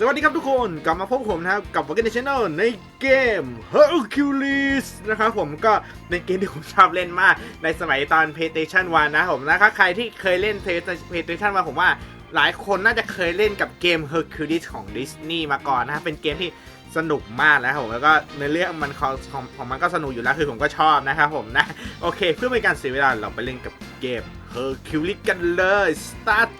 สวัสดีครับทุกคนกลับมาพบผมนะครับกับ w a g a n Channel ในเกม Hercules นะครับผมก็เป็นเกมที่ผมชอบเล่นมากในสมัยตอน PlayStation 1นะผมนะครับใครที่เคยเล่น PlayStation 1ผมว่าหลายคนน่าจะเคยเล่นกับเกม Hercules ของ Disney มาก่อนนะเป็นเกมที่สนุกมากนะครับผมแล้วก็ในเรื่องมันของของของมันก็สนุกอยู่แล้วคือผมก็ชอบนะครับผมนะ โอเค เพื่อไม่ให้การเสียเวลาเราไปเล่นกับเกม Hercules กันเลย Start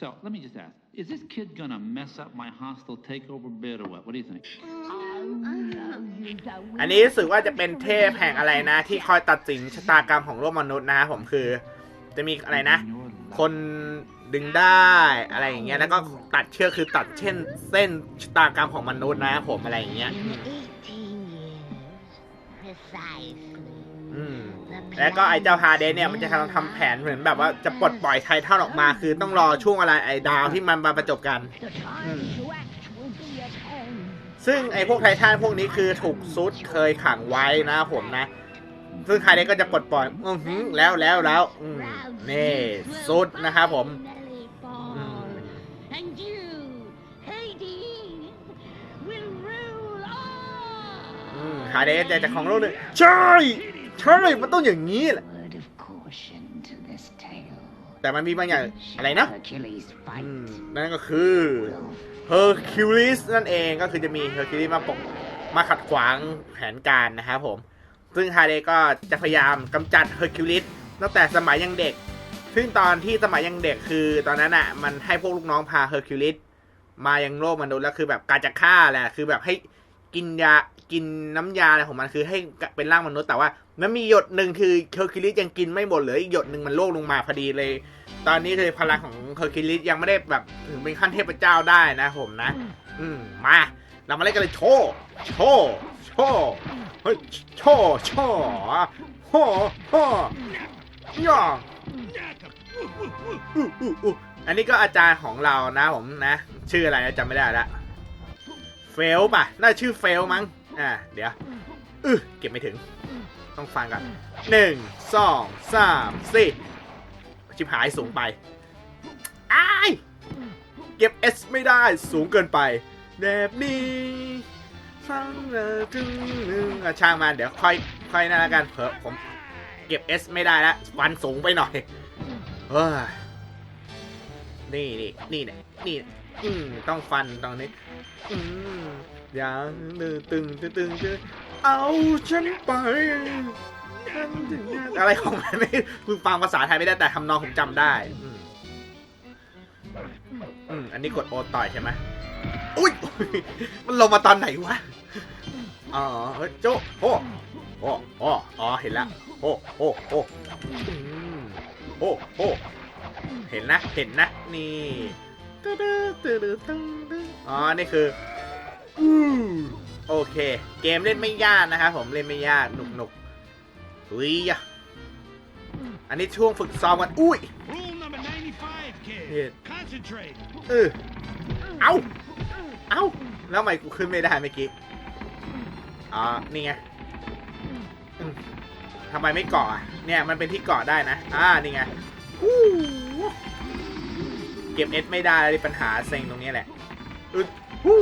So let me just ask: Is this kid gonna mess up my hostile takeover bid or what? What do you think? อันนี้รู้สึกว่าจะเป็นเทพแห่งอะไรนะ ที่คอยตัดสินชะตากรรมของโลกมนุษย์นะครับผมคือ จะมีอะไรนะ คนดึงได้อะไรอย่างเงี้ยแล้วก็ตัดเชือกคือตัดเช่น เส้นชะตากรรมของมนุษย์นะครับผมอะไรอย่างเงี้ย In 18 years, precisely. อืม แล้วก็ไอ้เจ้าฮาเดนเนี่ยมันจะกำลังทำแผนเหมือนแบบว่าจะปลดปล่อยไททันออกมา คือต้องรอช่วงอะไรไอ้ดาวที่มันมาประจบกัน The time to act will be at hand. ซึ่งไอ้พวกไททันพวกนี้คือถูกซุดเคยขังไว้นะครับผมนะ ซึ่งไฮเดนก็จะปลดปล่อยอือหือแล้วแล้วแล้วอืมนี่ซุดนะครับผม Fall. And you, Hades, will rule all. อืมฮาเดนจะจะของโลกหนึ่งใช่ ใช่มันต้องอย่างนี้แหละ Word of caution to this tale. แต่มันมีบางอย่างอะไรนะ Hercules อืม fight นั่นก็คือเฮอร์คิวลิสนั่นเองก็คือจะมีเฮอร์คิวลิสมาปกมาขัดขวางแผนการนะครับผม ซึ่งฮาเดก็จะพยายามกำจัดเฮอร์คิวลิสตั้งแต่สมัยยังเด็ก ซึ่งตอนที่สมัยยังเด็กคือ ตอนนั้นอะมันให้พวกลูกน้องพาเฮอร์คิวลิสมายังโลกมนุษย์แล้วคือแบบการจะฆ่าแหละคือแบบให้กินยา กินน้ำยาอะไรของมันคือให้เป็นร่างมนุษย์แต่ว่ามันมีหยดหนึ่งคือเฮอร์คิวลิสยังกินไม่หมดเลืออีกหยดหนึ่งมันโลกลงมาพอดีเลย ตอนนี้คือพลังของเฮอร์คิวลิสยังไม่ได้แบบถึงเป็นขั้นเทพเจ้าได้นะผมนะ อืมมาเรามาเล่นกันเลยโชว์โชว์โชว์เฮ้ยโชว์โชว์โฮ่โฮ่ย่ออันนี้ก็อาจารย์ของเรานะผมนะ ชื่ออะไรนะจำไม่ได้ละเฟลป่ะ น่าชื่อเฟลมั้ง อ่าเดี๋ยวอือเก็บไม่ถึง ต้องฟังกันหนึ่งสองสามสี่ชิบหายสูงไปอ้ายเก็บ S ไม่ได้สูงเกินไป แบบนี้ฟังเลยถึงหนึ่งอะช่างมันเดี๋ยวค่อยค่อยนั่นละกันเผอผมเก็บ S ไม่ได้แล้วฟันสูงไปหน่อยเฮ้ยนี่นี่นี่เนี่ยนี่อืมต้องฟันตรงนี้ อืม อย่างตึงตึงตึงตึงเอาฉันไปอะไรของมันไม่คือฟังภาษาไทยไม่ได้แต่ทำนองผมจำได้อืมอันนี้กดโอต่อยใช่ไหมอุ้ยมันลงมาตอนไหนวะอ๋อเฮ้ยโจโอ้โอ้โอ้อ๋อเห็นละโอ้โอ้โอ้โอ้โอ้เห็นนะเห็นนะนี่ตึ๊ดตึ๊ดตึ๊ดอ๋อนี่คือ อู้โอเค เกมเล่นไม่ยากนะครับผมเล่นไม่ยากหนุกหนุกอุ้ยอะอันนี้ช่วงฝึกซ้อมกัน อุ้ย Rule number 95, kid. Yeah. Concentrate. เออเอาเอาแล้วทำไมกูขึ้นไม่ได้เมื่อกี้อ๋อนี่ไงอืมทำไมไม่เกาะอะเนี่ยมันเป็นที่เกาะได้นะ อ่านี่ไงฮู้เก็บเอสไม่ได้เลยปัญหาเซ็งตรงนี้แหละอึดฮู้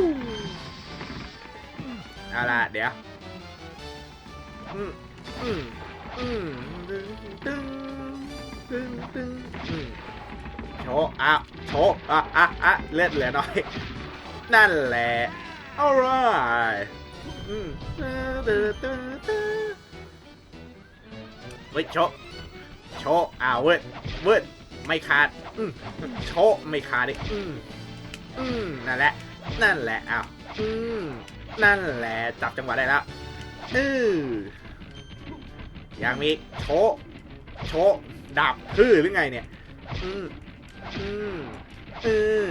เอาล่ะเดี๋ยวอืมอืมอืมตึงตึงตึงตึงอืมโชว์อะโชว์อะอะอะเลือดเหลือน้อย นั่นแหละ alright อืมตื้อตื้อตื้อเฮ้ยโชว์โชว์อ่าเวิร์ดเวิร์ดไม่ขาดอืมโชว์ไม่ขาดดิอืมอืมนั่นแหละ นั่นแหละอ้าวอืม นั่นแหละ จับจังหวะได้แล้วอือยังมีโชว์โชว์ดับคือหรือไงเนี่ย อืมอืมเออ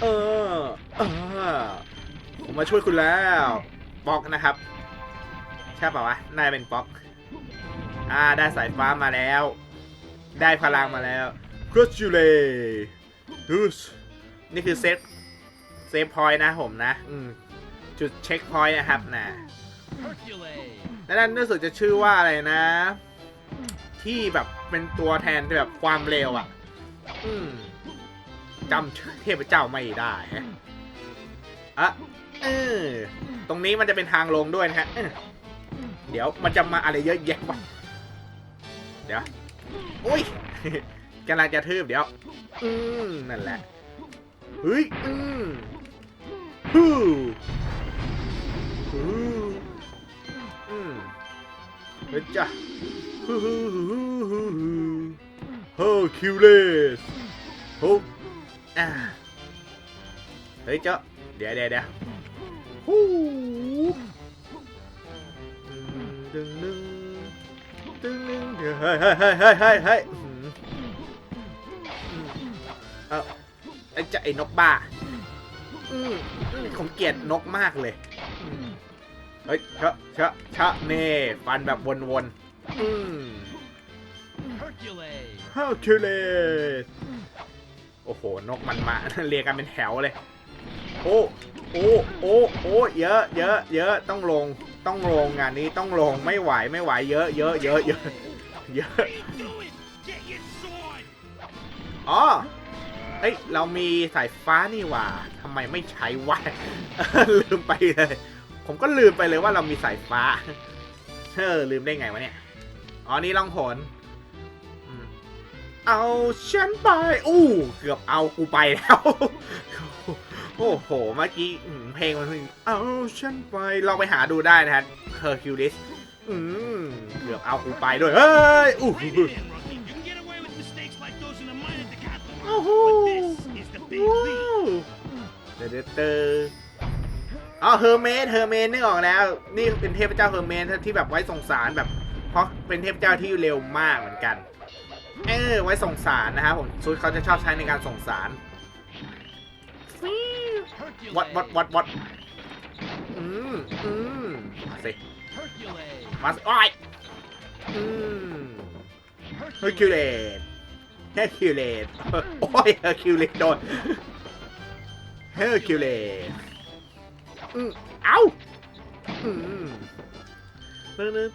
เออเออผมมาช่วยคุณแล้วป๊อกนะครับ ใช่ป่าวะนายเป็นป๊อก อ่า ได้สายฟ้ามาแล้ว ได้พลังมาแล้วคร u จูเลฮูสนี่คือเซฟ เซฟพอยต์นะผมนะ อืม จุดเช็คพอยต์นะครับนะ Hercules. และนั่นรู้สึกจะชื่อว่าอะไรนะ ที่แบบเป็นตัวแทนแบบความเร็วอะอืมจำชื่อเทพเจ้าไม่ได้ฮะอะเออตรงนี้มันจะเป็นทางลงด้วยนะฮะเออเดี๋ยวมันจะมาอะไรเยอะแยะวะเดี๋ยวอุ้ยกำลังจะทืบเดี๋ยว อืมนั่นแหละเฮ้ยอืมฮู้ ฮู้อืมเฮ้ยจ้ะฮู้ฮู้ฮู้ฮู้ฮู้เฮ้ยคิวเลสฮู้อ่าเฮ้ยเจ้าเดี๋ยวเดี๋ยวเดี๋ยวฮู้ดึงดึงดึงดึงเดี๋ยวเฮ้ยเฮ้ยเฮ้ยเฮ้ยเฮ้ยเฮ้ยอื้อหืออืมเอาไอ้เจ้าไอ้นกบ้าอืมผมเกลียดนกมากเลย เฮ้ยชะชะชะเน่ฟันแบบวนๆอืม Hercules. ฮ r คิวเลสโอ้โห นกมันมาเรียงกันเป็นแถวเลย โอ้โอ้โอ้โอ้เยอะ เยอะ เยอะ ต้องลง ต้องลงงานนี้ต้องลง ไม่ไหว ไม่ไหว เยอะ เยอะ เยอะ เยอะ เยอะ What are you doing? Get your sword. อ๋อเอ้ย เรามีสายฟ้านี่หว่าทำไมไม่ใช้วะ ลืมไปเลย ผมก็ลืมไปเลยว่าเรามีสายฟ้า เออลืมได้ไงวะเนี่ย อ๋อนี่ล่องหนอืมเอาฉันไป อู้เกือบเอากูไปแล้ว โอ้โห เมื่อกี้อืมเพลงมันคือเอาฉันไปเราไปหาดูได้นะฮะเ e อร์คิวลิสอืมเกือบเอากูไปด้วย เฮ้ย อู้ Rein it in, rookie. You can get away with mistakes like those in the mine at the Capitol. Oh. But this is the big league. เดเดเตอร์ อ๋อเฮอร์เมสเฮอร์เมสนึกออกแล้ว นี่เป็นเทพเจ้าเฮอร์เมสที่แบบไว้ส่งสารแบบ เพราะเป็นเทพเจ้าที่เร็วมากเหมือนกัน เออไว้ส่งสารนะครับผมชุดเขาจะชอบใช้ในการส่งสารวัดวัดวัดวัดอืมอืมมาสิมาสิอ้ยอืมเฮอร์คิวเลสเฮอร์คิวเลสโอ้ยเฮอร์คิวเลสโดนเฮอร์คิวเลส เอ้าอืม Hercules.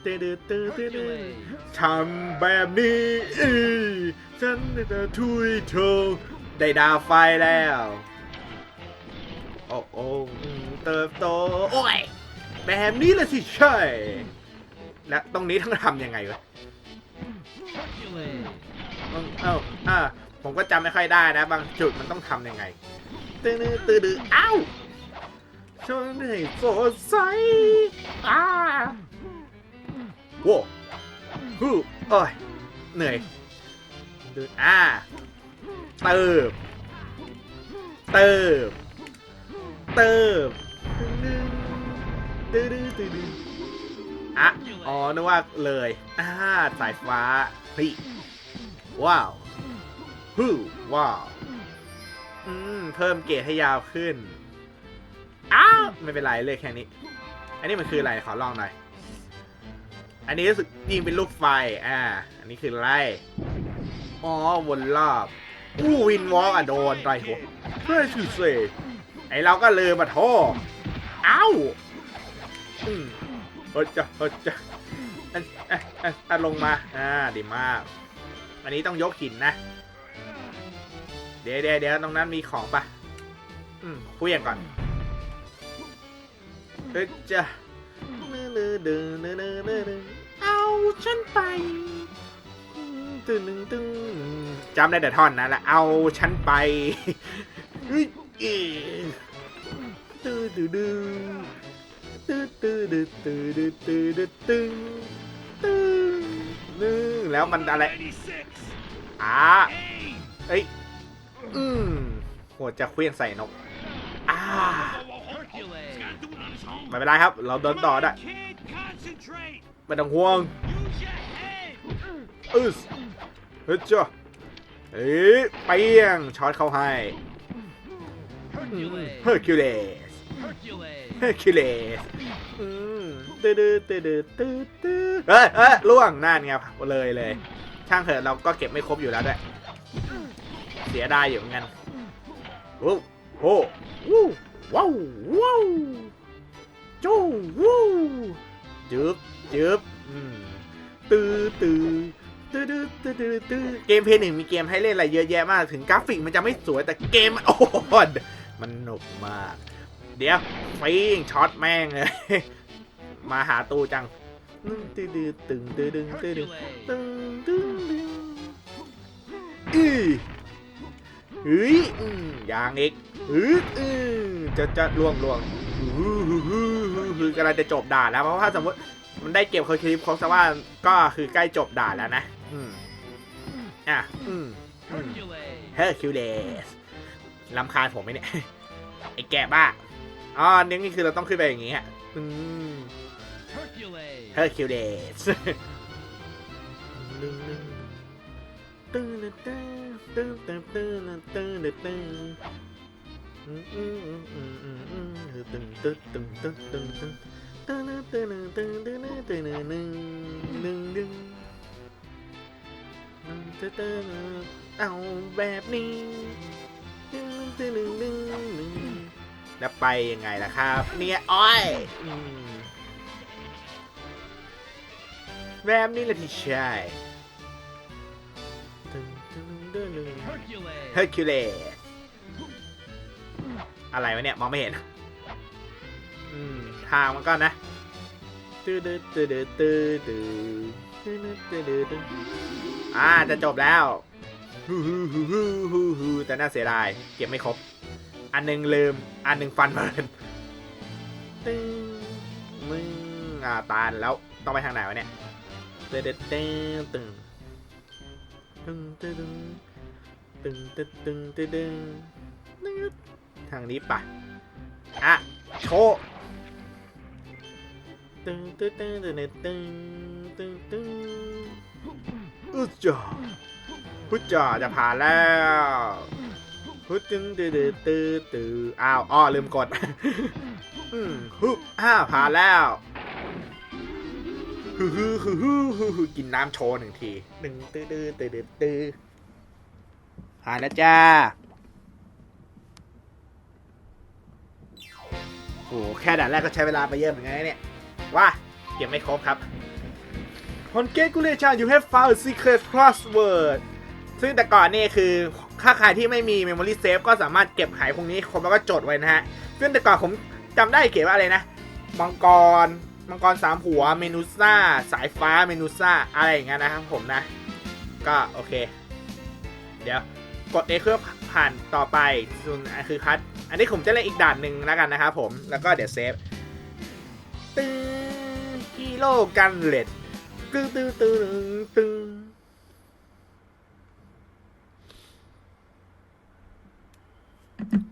ทำแบบนี้อีฉันจะทุยเธอได้ดาวไฟแล้ว โอ้โอ้เติบโต โอ้ย แบบนี้ละสิใช่ และตรงนี้ต้องทำยังไงวะเอ้าเอาอ่าผมก็จำไม่ค่อยได้นะ บางจุดมันต้องทำยังไง ตื้อดื้อตื้อดื้อเอ้า ช่วยให้สดใสอ้าโว้ฮู้โอ้ยเหนื่อยดูอ่าเติบเติบเติบตื้อดื้อตื้อดื้ออะอ๋อนึกว่าเลยอ่าสายฟ้าเฮ้ยว้าวฮู้ว้าวอืมเพิ่มเกรดให้ยาวขึ้น อ้าวไม่เป็นไรเลยแค่นี้ อันนี้มันคืออะไรขอลองหน่อย อันนี้รู้สึกยิงเป็นลูกไฟ อ่า อันนี้คือไรอ๋อวนรอบอู้วินวอล์กอะโดนไรหัวเพื่อชื่อเซไอเราก็เลืมาโทษอ้าวอืมเฮ้ยจะเฮ้ยจะอันอะอะอะลงมา อ่า ดีมาก อันนี้ต้องยกหินนะ เดี๋ยวเดี๋ยวเดี๋ยวตรงนั้นมีของปะอืมคุยกันก่อน เฮ้ยจะเอาฉันไปตึงตึงจำได้แต่ท่อนนั้นแหละเอาฉันไปเฮ้ยอีตื้อตื้อตื้อตื้อตื้อตื้อตื้อตื้อตื้อตื้อตื้อแล้วมันอะไร 96. อ่า Aim. เอ้ยอืมโหจะเคลื่อนใส่นกอ่า ไม่เป็นไรครับ เราเดินต่อได้ Come on, kid. Concentrate. ไม่ต้องห่วง Use your head. อึสเฮ้ยจ้ะเอ้ยเปียงช็อตเข้าให้ Hercules. เฮอร์คิวเลส Hercules. เฮอร์คิวเลสอืมตื้อตื้อตื้อตื้อตื้อตื้อเฮ้ยเฮ้ยล่วงนั่นไงเลยเลย ช่างเถอะเราก็เก็บไม่ครบอยู่แล้วด้วยเสียดายอยู่เหมือนกันโอ้โหวู้ว้าวว้าว จู้วู้จึ๊บจึ๊บตื้อตื้อตื้อตื้อตื้อตื้อเกมเพย์หนึ่งมีเกมให้เล่นอะไรเยอะแยะมาก ถึงกราฟิกมันจะไม่สวยแต่เกมโอ้มันหนุกมาก เดี๋ยวฟิงช็อตแม่งเลยมาหาตูจังตึ้งตึ้งตึ้งตึ้งตึ้งตึ้งตึ้งตึ้งอือเฮ้ยยางอีกอืออืจะจะล่วงล่วง คือกำลังจะจบด่าแล้วเพราะว่าสมมติมันได้เก็บเคอคลิปครบซะว่าก็คือใกล้จบด่าแล้วนะอะเฮอร์คิวเลสลำคาญผมไหมเนี่ย ไอ้แกบ้าอ๋อนี่นี่คือเราต้องขึ้นไปอย่างงี้ฮะเฮอร์คิวเลสตึ้งตึ้งตึ้งตึ้งตึ้งตึ้งตึ้งตึ้ง เอาแบบนี้แล้วไปยังไงล่ะครับ เนี่ยอ้อยแบบนี้แหละที่ใช่เฮอร์คิวเลส อะไรวะเนี่ย มองไม่เห็น อืม ทางมันก็นะตื้อตื้อตื้อตื้อตื้อตื้อตื้อตื้อตื้อตื้ออ่า จะจบแล้วฮู้ฮู้ฮู้ฮู้ฮู้ฮู้แต่น่าเสียดาย เก็บไม่ครบ อันหนึงลืม อันหนึงฟันเพลินตึ้งมึงอ่าตานแล้ว ต้องไปทางไหนวะเนี่ยเต้เต้เต้งตึงตึงตึงตึงตึงตึงตึงตึง ทางนี้ปะอะ โชว์ตึงตึงตึงตึงตึงตึงตึงอึดจ่าพุดจ่าจะผ่านแล้วพุดตึงตึงตึงตึงตึงอ้าวอ้อลืมกดอืมฮึบอ้าผ่านแล้วฮึฮึฮึฮึฮึฮึกินน้ำโชว์หนึ่งทีหนึ่งตื้อตื้อตื้อตื้อตื้อผ่านแล้วจ้า หแค่ด่านแรกก็ใช้เวลาไปเยอะเหมือนกันนะเนี่ย ว่าเก็บไม่ครบครับ Congratulations you have found a secret crossword ซึ่งแต่ก่อนนี่คือถ้าใครที่ไม่มี memory save ก็สามารถเก็บไขพวกนี้ครบแล้วก็จดไว้นะฮะ ซึ่งแต่ก่อนผมจำได้เขียนว่าอะไรนะ มังกร มังกรสามหัว เมนูซ่า สายฟ้า เมนูซ่า อะไรอย่างเงี้ยนะครับผมนะ ก็โอเค เดี๋ยวกด A เพื่อผ่านต่อไปส่วนอันคือคัด อันนี้ผมจะเล่นอีกด่านหนึ่งแล้วกันนะครับผม แล้วก็เดี๋ยวเซฟตึงฮีโร่กันเลดตึงตึงตึงตึง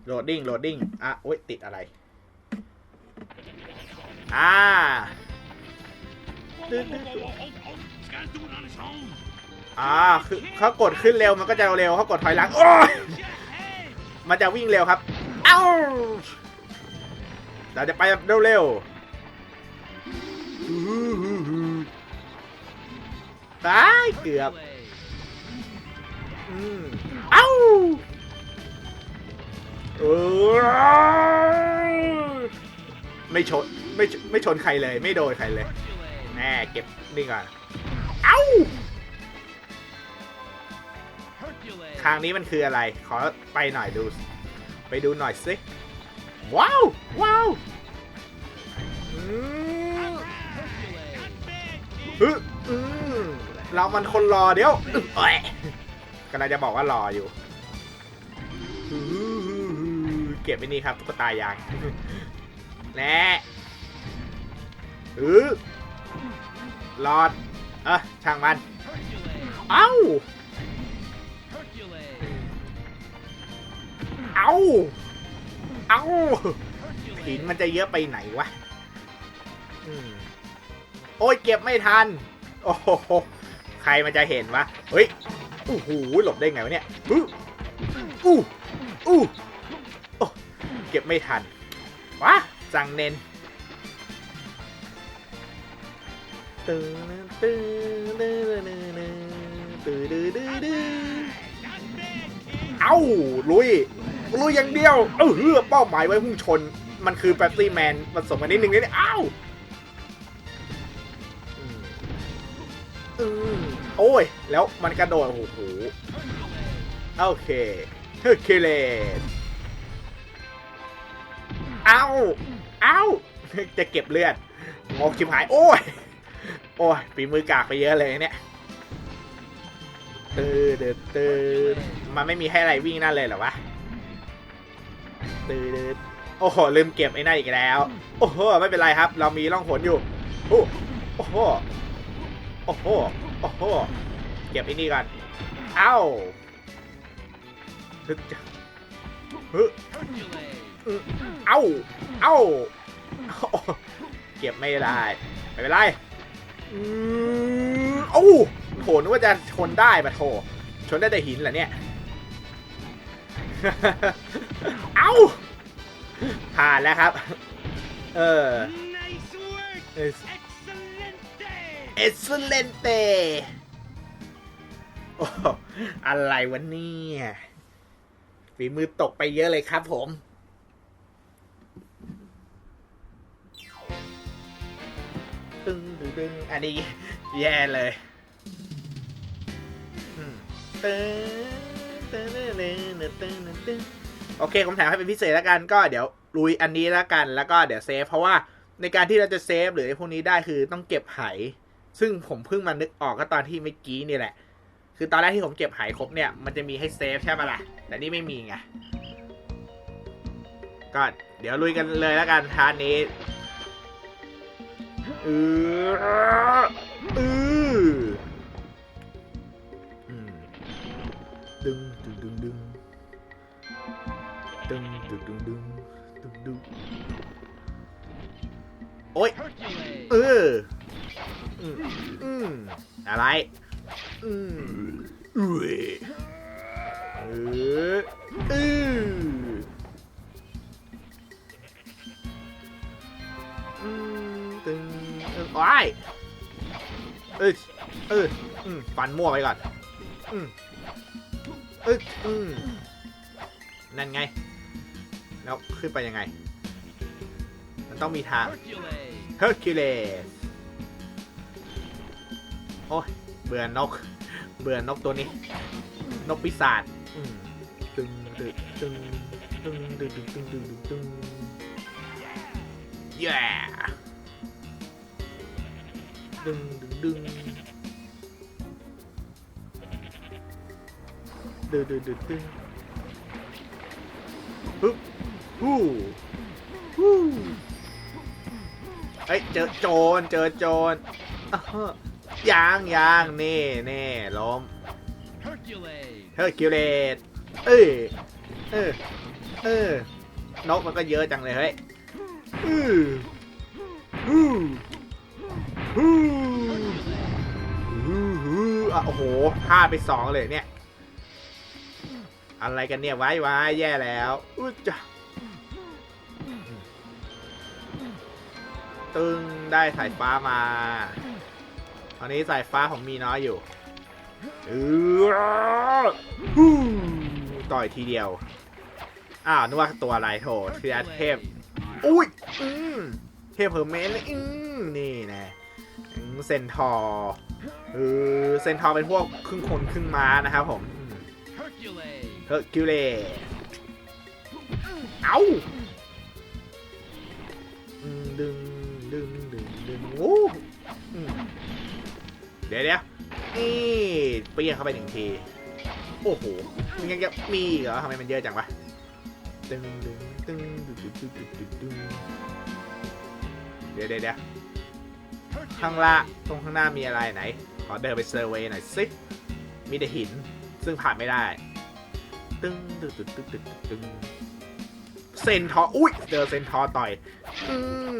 โหลดดิ้งโหลดดิ้งอะโอ๊ยติดอะไร อ่า Whoa, whoa, whoa, whoa, whoa, oh, oh, he's got to do it on his own. อ่าคือเขากดขึ้นเร็วมันก็จะเร็วเขากดถอยหลังโอ้ยมันจะวิ่งเร็วครับ เอ้าเราจะไปแบบเร็วๆตายเกือบอืมเอ้าเออไม่ชนไม่ชไม่ชนใครเลย ไม่โดนใครเลย แน่เก็บนี่ก่อน เอ้า Hercules. ทางนี้มันคืออะไร ขอไปหน่อยดู ไปดูหน่อยสิ ว้าว ว้าวอืม Hercules. ฮึอืมเรามันคนรอเดี๋ยวอึ๊บเอ้ยกำลังจะบอกว่ารออยู่ฮึเก็บไว้นี่ครับตุ๊กตายางแน่อือรอด เออช่างมัน Hercules. เอ้า เอา เอาหินมันจะเยอะไปไหนวะอโอ้ยเก็บไม่ทัน โอ้โห ใครมันจะเห็นวะ เฮ้ย โอ้โห หลบได้ไงวะเนี่ยอู้อู้อู้เก็บไม่ทัน วะ สั่งเน้นตื่นตื่นตื่นตื่นตื่นตื่นตื่นเอาลุย ลุยอย่างเดียว เออเป้าหมายไว้พุ่งชน มันคือแป๊บซี่แมนผสมกันนิดนึงนี่อ้าวอืมอืมโอ้ย แล้วมันกระโดด โอ้โห โอเคเฮอร์คิวเลสเอาเอาจะเก็บเลือดงกชิบหาย โอ้ย โอ้ยฝีมือกากไปเยอะเลยเนี่ยตื่นตื่นตื่นมันไม่มีให้อะไรวิ่งนั่นเลยเหรอวะ ตื่นโอ้โหลืมเก็บไอ้นั่นอีกแล้ว โอ้โหไม่เป็นไรครับ เรามีร่องหนอยู่โอ้โอ้โหโอ้โหโอ้โหเก็บไอ้นี่ก่อนเอ้าฮึฮึเอ้าเอ้าเก็บไม่ได้ไม่เป็นไรอืมโอ้โหนึกว่าจะชนได้ปะโถชนได้แต่หินเหรอเนี่ย เอ้า ผ่านแล้วครับ เออเอส Excelente! เอสเลนเตโอ้อะไรวะเนี่ยฝีมือตกไปเยอะเลยครับผม ตึงตึงตึงอันนี้แย่เลยตึง โอเคผมแถมให้เป็นพิเศษแล้วกันก็เดี๋ยวลุยอันนี้แล้วกัน แล้วก็เดี๋ยวเซฟเพราะว่าในการที่เราจะเซฟหรือไอ้พวกนี้ได้คือต้องเก็บไหซึ่งผมเพิ่งมานึกออกก็ตอนที่เมื่อกี้นี่แหละ คือตอนแรกที่ผมเก็บไหครบเนี่ยมันจะมีให้เซฟใช่ไหมล่ะ แต่นี่ไม่มีไง ก็เดี๋ยวลุยกันเลยแล้วกันทานนี้อออออื ดึงดึงดึงดึงดึงโอ๊ยเอออืมอืมอะไรอืมอุ้ยเออเอออืมตึงเออว้ยเอยเอออืมฟันมั่วไปก่อนอืมเอยอืมนั่นไง แล้วขึ้นไปยังไง มันต้องมีทาง เฮอร์คิวเลส โอ้ย เบื่อนก เบื่อนกตัวนี้ นกปีศาจอืมตึงตึงตึงตึงตึงตึงตึงตึงตึงตึงแย่ดึงดึงดึงดึงดึงดึงดึงปึ๊บ ฮู้ฮู้เอ้ยเจอโจรเจอโจรอ้าฮะยางยางนี่นี่ล้ม Hercules. เฮอร์คิวเลสเอ้ยเออเออนกมันก็เยอะจังเลยเฮ้ยอือฮู้ฮู้ฮู้ฮู้อะโอ้โหพลาดไปสองเลยเนี่ย อะไรกันเนี่ยไว้ไว้แย่แล้วอุ้ยจ้ะ ตึงได้สายฟ้ามา ตอนนี้สายฟ้าผมมีน้อยอยู่เออฮู้ต่อยทีเดียว อ้าวนึกว่าตัวอะไรโถเทียเทพ อุ้ยอืมเทพเพอร์เมนต์เลยอืมนี่นะอืมเซนทอร์เออเซนทอร์เป็นพวกครึ่งคนครึ่งม้านะครับผม Hercules. เฮอร์คิวเลเอ้าอืมดึงดึง เดี๋ยวเดี๋ยวนี่เปรี้ยงเข้าไปหนึ่งทีโอ้โหมันยังจะมีเหรอทำไมมันเยอะจังวะตึงดึงตึงดึงดึงดึงดึงดึงดึงเดี๋ยวเดี๋ยวเดี๋ยวข้างล่างตรงข้างหน้ามีอะไรไหน ขอเดินไปเซอร์เวย์หน่อยสิมีแต่หินซึ่งผ่านไม่ได้ ตึงตึงตึงตึงตึงตึงเซนทออุ้ยเจอเซนทอต่อย อื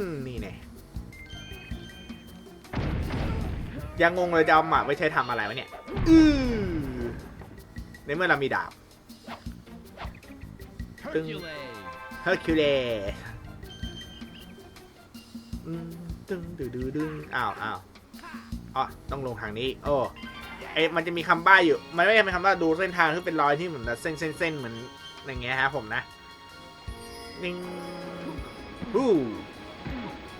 มนี่แน่ ยังงงเลยจะเอาหมาไม่ใช่ทำอะไรวะเนี่ย อือในเมื่อเรามีดาบ Hercules. เฮอร์คิวเลสอืมตึงดึงดึงดึงอ้าวอ้าวอ๋อต้องลงทางนี้ โอ้เอ๊ะมันจะมีคำบ้าอยู่ มันไม่ใช่เป็นคำว่าดูเส้นทางที่เป็นรอยที่เหมือนเส้นเส้นเส้นเหมือนอย่างเงี้ยฮะผมนะนิ่งฮู้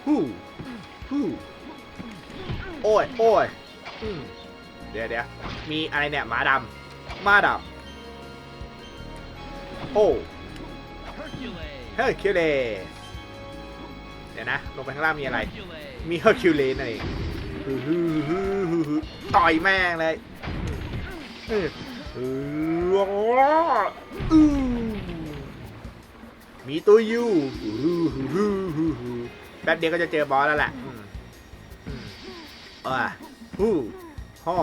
ฮู้ฮู้ โอ้ยโอ้ยอืมเดี๋ยวเดี๋ยวมีอะไรเนี่ยหมาดำหมาดำโอ้ Hercules. เฮอร์คิวเลสเดี๋ยวนะ ลงไปข้างล่างมีอะไร Hercules. มีเฮอร์คิวเลสนั่นเองฮึฮึฮึฮึฮึต่อยแม่งเลยอืออืออือมีตัวยูฮึฮึฮึฮึฮึแป๊บเดียวก็จะเจอบอสแล้วแหละอืมอืม อ่าฮู้ฮ่อ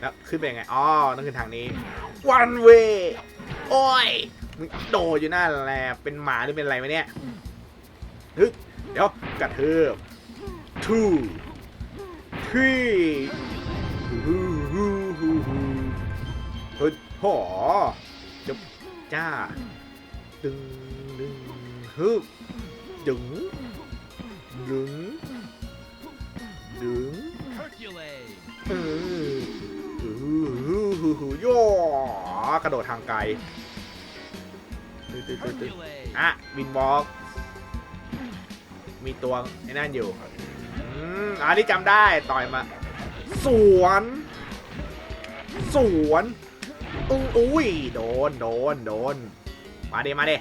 แล้วขึ้นไปยังไงอ๋อต้องขึ้นทางนี้ one way โอ้ยมึงโดดอยู่นั่นแหละเป็นหมาหรือเป็นอะไรวะเนี่ยฮึเดี๋ยวกระเทือบ two three ฮู้ฮู้ฮู้ฮู้ฮ้ยหอจบจ้าดึงดึงฮึบดึงดึง โย่กระโดดทางไกลติดตึ๊ดตึ๊ดตึ๊ด Hercules. อะวินบอก มีตัวไอ้นั่นอยู่อันนี้จำได้ต่อยมา สวน สวนอุ้ยโดนโดนโดนมาเดมาเด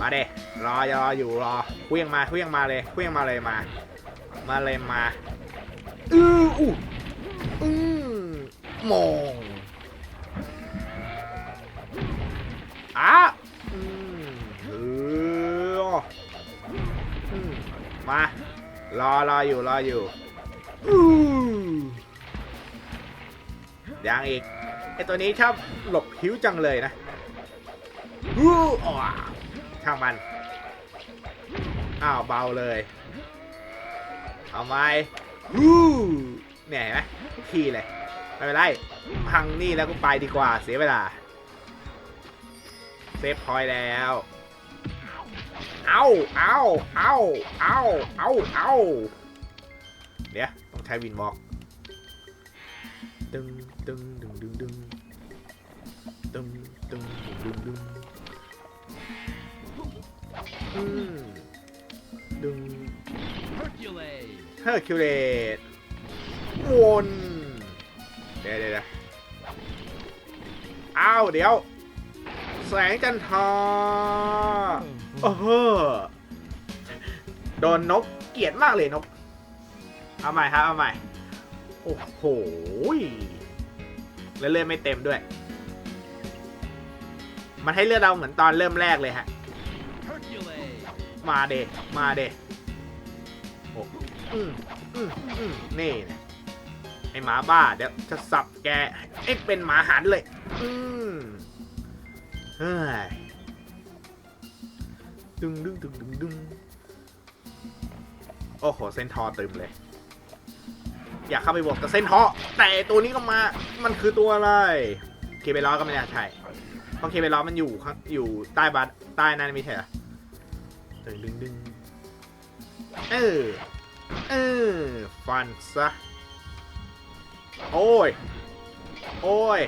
มาเดรอรออยู่รอเคลี้ยงมาเคลี้ยงมาเลยเคลี้ยงมาเลยมา มาเลยมา อืออู้ อืมมองอะอืมเอออืมมารอรออยู่รออยู่อู้ยังอีกไอตัวนี้ชอบหลบผิวจังเลยนะอู้อ๋อช่างมัน อ้าวเบาเลย เอาไหมวู้ เนี่ยเห็นไหมทุกทีเลยไม่เป็นไรพังนี่แล้วก็ไปดีกว่าเสียเวลาเซฟพอยต์แล้ว เอาเอาเอาเอาเอาเอาเดี๋ยวต้องใช้วินวอล์กตึงตึงดึงดึงดึงตึงตึงดึงดึงดึงอืมดึง Hercules. เฮอร์คิวเลต วนเดี๋ยวเดี๋ยวเดดอ้าวเดี๋ยว แสงจันทราโอ้โหโดนนกเกลียดมากเลยนก เอาใหม่ครับเอาใหม่ โอ้โหแล้วเลือดไม่เต็มด้วย มันให้เลือดเราเหมือนตอนเริ่มแรกเลยฮะ มาเดมาเดโอ้อืมอืมอืมนี่นะ อหมาบ้าเดี๋ยวจะสับแกไอ้เป็นหมาหันเลย อืมเฮ้ยดึงดึงดึงดึงดึงโอ้โหเซนทอตึมเลย อยากเข้าไปบวกกับเซนทอแต่ตัวนี้ก็มา มันคือตัวอะไร เคเบล้อก็ไม่น่าใช่เพราะเคเบล้อมันอยู่ข้างอยู่ใต้บัสใต้นั้นไม่ใช่เหรอดึงดึงดึงเออเออฟันซะ โอ้ย โอ้ย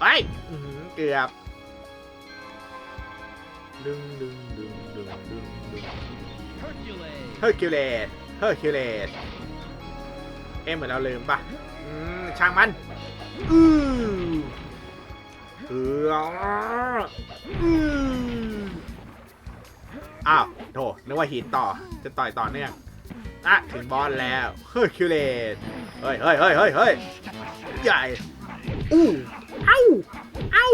ไอ้ยอื้อหือเกือบดึงดึงดึงดึงดึงดึง Hercules. เฮอร์คิวเลสเฮอร์คิวเลสเอ๊ะเหมือนเราลืมปะอืมช่างมัน อือเอออืออ้าวโถนึกว่าหินต่อ จะต่อยต่อเนื่อง อะถึงบอสแล้วเฮอร์คิวเลสเฮ้ยเฮ้ยเฮ้ยเฮ้ยเฮ้ยใหญ่อู้เอ้าเอ้า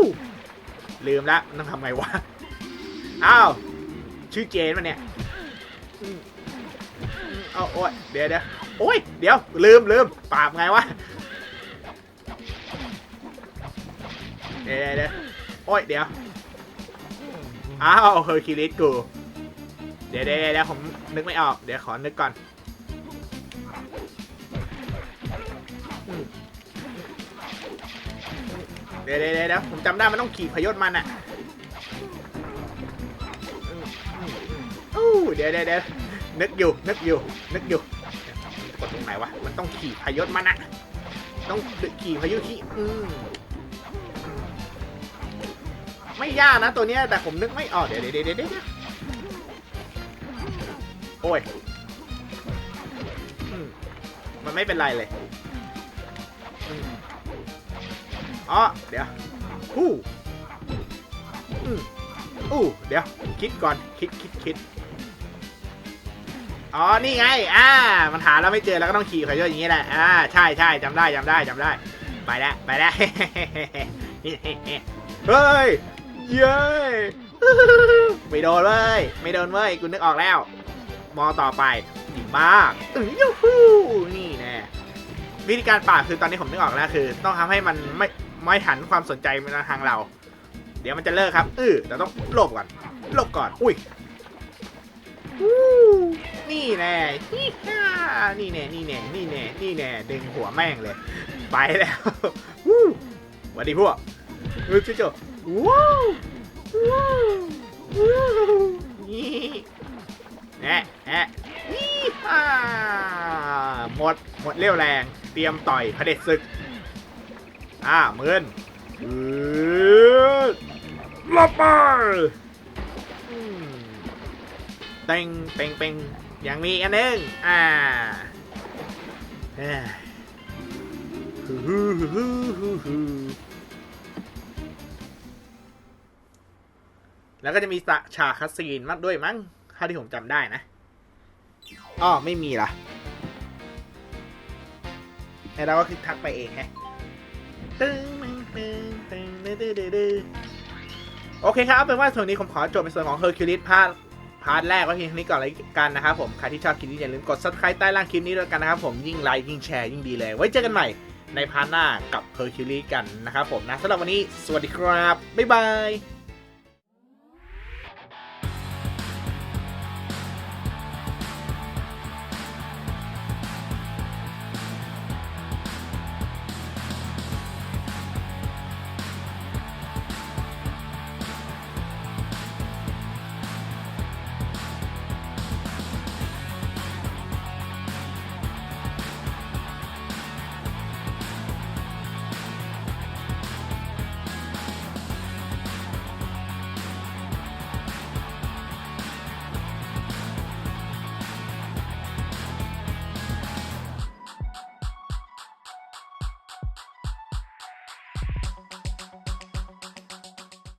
ลืมล้วต้องทำไงวะอ้าวชื่อเจนมันเนี่ยเอาโอ้ยเดี๋ยวเดี๋ยวโอ้ยเดี๋ยวลืมลืมปราบไงวะเดี๋ยวเดี๋ยวเดี๋ยวโอ้ยเดี๋ยวอ้าวเฮอร์คิวลิสกูเดี๋ยวเดี๋ยวเดี๋ยวผมนึกไม่ออก เดี๋ยวขอนึกก่อน ดี๋ยวเดี๋ยวเดี๋ยวผมจำได้มันต้องขี่พยศมันอะอู้เดี๋ยวเดี๋ยวเดี๋ยวนึกอยู่นึกอยู่นึกอยู่กดตรงไหนวะมันต้องขี่พยศมันอะต้องขี่พายุขี่อืมไม่ยากนะตัวเนี้ยแต่ผมนึกไม่ออกเดี๋ยวเดี๋ยวเดี๋ยวเดี๋ยวโอ้ยมันไม่เป็นไรเลย อ๋อเดี๋ยวอู้อืมอู้เดี๋ยว คิดก่อนคิดคิดคิดอ๋อ นี่ไง อ่า มันหาเราไม่เจอแล้วก็ต้องขี่เขาเยอะอย่างนี้แหละ อ่า ใช่ใช่จำได้จำได้จำได้ ไปแล้วไปแล้วเฮ้ย เย้ยไม่โดนเว้ย ไม่โดนเว้ย กูนึกออกแล้ว มอต่อไปดีมากอื้อยูฮูนี่แน่วิธีการปราคือตอนนี้ผมนึกออกแล้วคือ ต้องทำให้มันไม่ ไม่หันความสนใจมาทางเรา เดี๋ยวมันจะเลิกครับเออแต่ต้องหลบก่อนหลบก่อน อุ้ยนี่แน่ฮิฮ่านี่แน่นี่แน่นี่แน่นี่แน่ดึงหัวแม่งเลย ไปแล้ววู้สวัสดีพวกเออจว้าวว้าวว้าวนี่แน่แน่นี่ฮ่าหมดหมดเรี่ยวแรง เตรียมต่อยพระเด็จศึก อ่าเมือนเออลบมาอืมเต็งเต็งเต็งยังมีอันหนึงอ่าแล้วก็จะมีฉากคัสซีนมากด้วยมั้งเท่าที่ผมจำได้นะอ้อไม่มีล่ะไอเราก็คือทักไปเองแฮะ ตึ้งตึ้งตึ้งตึ้งตึ้งตึ้งโอเคครับเอาเป็นว่าส่วนนี้ผมขอจบในส่วนของ Hercules พาร์ทพาร์ทแรกไว้เพียงเท่านี้ก่อนเลยกันนะครับผม ใครที่ชอบคลิปนี้อย่าลืมกด subscribe ใต้ล่างคลิปนี้ด้วยกันนะครับผมยิ่งไลค์ยิ่งแชร์ยิ่งดีเลย ไว้เจอกันใหม่ในพาร์ทหน้ากับ Hercules กันนะครับผมนะสำหรับวันนี้สวัสดีครับ บ๊ายบาย